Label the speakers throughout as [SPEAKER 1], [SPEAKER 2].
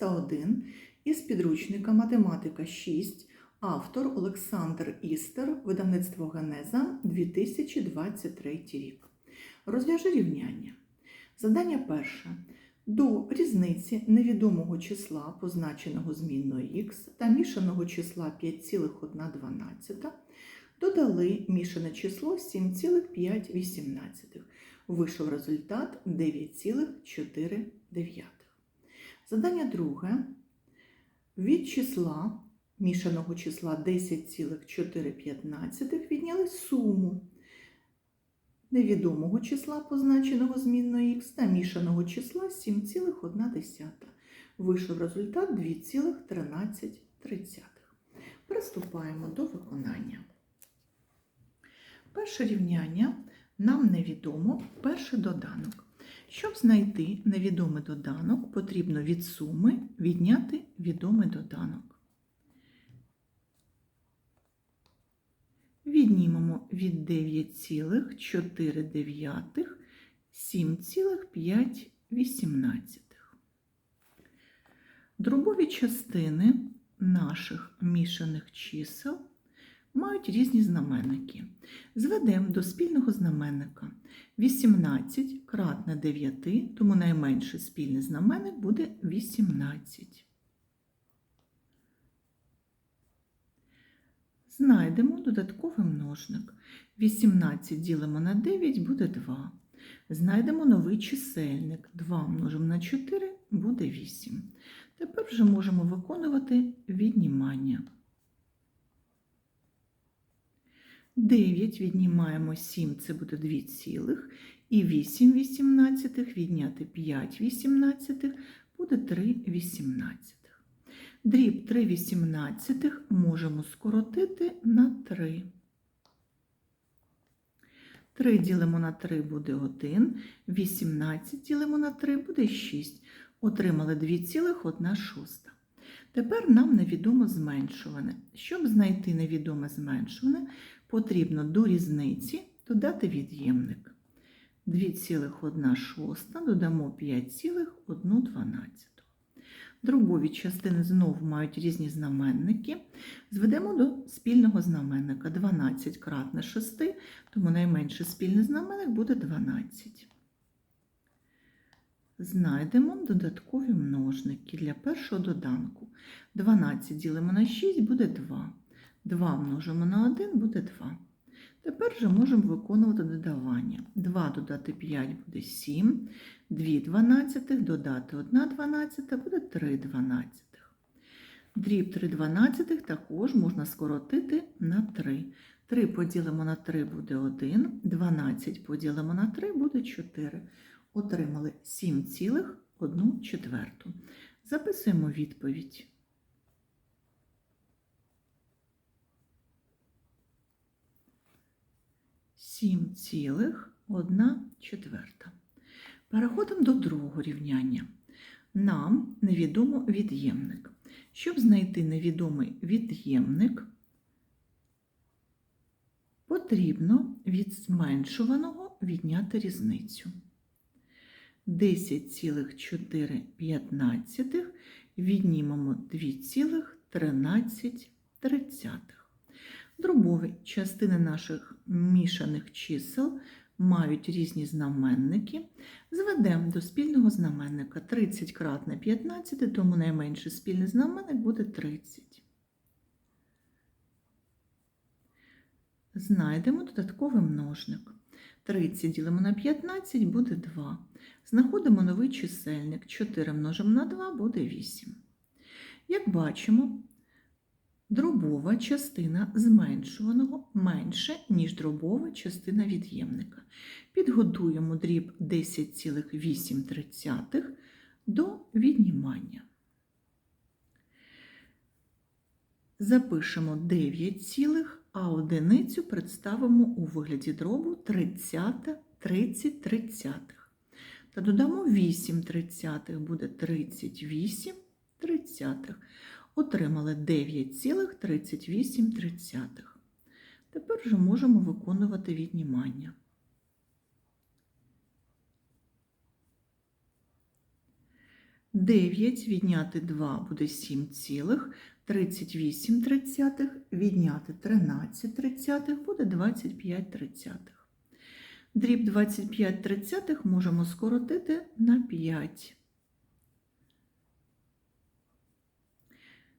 [SPEAKER 1] 301 із підручника Математика 6, автор Олександр Істер, видавництво Генеза 2023 рік. Розв'яжи рівняння. Задання перше. До різниці невідомого числа, позначеного змінною х, та мішаного числа 5,1 додали мішане число 7,5. Вийшов результат 9,4. Задання друге. Від числа мішаного числа 10,4 відняли суму невідомого числа, позначеного змінною х, та мішаного числа 7,1. Вийшов результат 2,13. Приступаємо до виконання. Перше рівняння нам невідомо перший доданок. Щоб знайти невідомий доданок, потрібно від суми відняти відомий доданок. Віднімемо від 9,4 7,5. Дробові частини наших мішаних чисел мають різні знаменники. Зведемо до спільного знаменника 18 кратне 9, тому найменший спільний знаменник буде 18. Знайдемо додатковий множник. 18 ділимо на 9 буде 2. Знайдемо новий чисельник. 2 множимо на 4 буде 8. Тепер вже можемо виконувати віднімання. 9 віднімаємо 7, це буде 2 цілих. І 8 вісімнадцятих відняти 5 вісімнадцятих буде 3 вісімнадцятих. Дріб 3 вісімнадцятих можемо скоротити на 3. 3 ділимо на 3 буде 1, 18 ділимо на 3 буде 6. Отримали 2,1 шоста. Тепер нам невідомо зменшуване. Щоб знайти невідоме зменшуване, потрібно до різниці додати від'ємник. 2,1 шоста додамо 5,1. Дробові частини знову мають різні знаменники. Зведемо до спільного знаменника 12 кратне 6, тому найменший спільний знаменник буде 12. Знайдемо додаткові множники для першого доданку. 12 ділимо на 6 буде 2. 2 множимо на 1 буде 2. Тепер вже можемо виконувати додавання. 2 додати 5 буде 7, 2 дванадцятих додати 1 дванадцята буде 3 дванадцятих. Дріб 3 дванадцятих також можна скоротити на 3. 3 поділимо на 3 буде 1, 12 поділимо на 3 буде 4. Отримали 7,1 четверту. Записуємо відповідь. Сім цілих одна четверта. Переходимо до другого рівняння. Нам невідомо від'ємник. Щоб знайти невідомий від'ємник, потрібно від зменшуваного відняти різницю. 10,4 віднімемо 2,13. Дробові частини наших мішаних чисел мають різні знаменники. Зведемо до спільного знаменника 30 кратне 15, тому найменший спільний знаменник буде 30. Знайдемо додатковий множник. 30 ділимо на 15 буде 2. Знаходимо новий чисельник. 4 множимо на 2 буде 8. Як бачимо, дробова частина зменшуваного менше, ніж дробова частина від'ємника. Підготуємо дріб 10,8 до віднімання. Запишемо 9 цілих а одиницю представимо у вигляді дробу 30, 30 тридцятих. Та додамо 8 тридцятих, буде 38 тридцятих. Отримали 9,38. Тепер вже можемо виконувати віднімання. 9 відняти 2 буде 7 цілих. 38 тридцятих відняти 13 тридцятих буде 25 тридцятих. Дріб 25 тридцятих можемо скоротити на 5.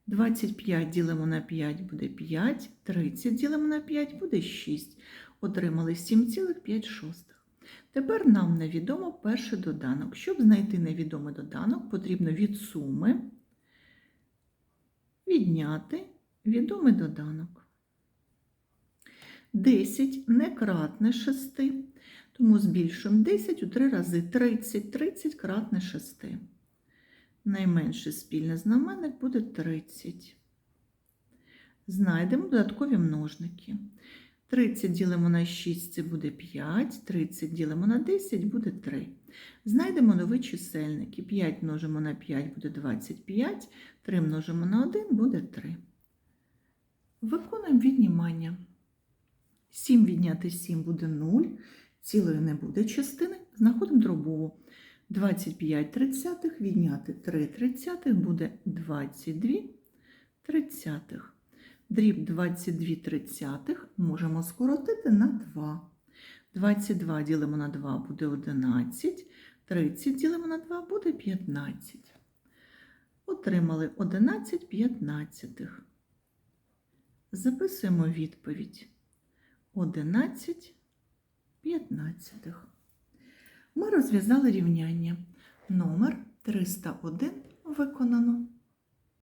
[SPEAKER 1] 25 ділимо на 5 буде 5, 30 ділимо на 5 буде 6. Отримали 7,5. Тепер нам невідомо перший доданок. Щоб знайти невідомий доданок, потрібно від суми відняти відомий доданок. 10 не кратне 6, тому збільшуємо 10 у 3 рази 30, 30 кратне 6. Найменший спільний знаменник буде 30. Знайдемо додаткові множники. 30 ділимо на 6, це буде 5, 30 ділимо на 10 буде 3. Знайдемо нові чисельники. 5 множимо на 5 буде 25, 3 множимо на 1 буде 3. Виконуємо віднімання. 7 відняти 7 буде 0, цілої не буде частини. Знаходимо дробову. 25 тридцятих відняти 3 тридцятих буде 22 тридцятих. Дріб 22 тридцятих можемо скоротити на 2. 22 ділимо на 2 буде 11, 30 ділимо на 2 буде 15. Отримали 11 п'ятнадцятих. Записуємо відповідь. 11 п'ятнадцятих. Ми розв'язали рівняння. Номер 301 виконано.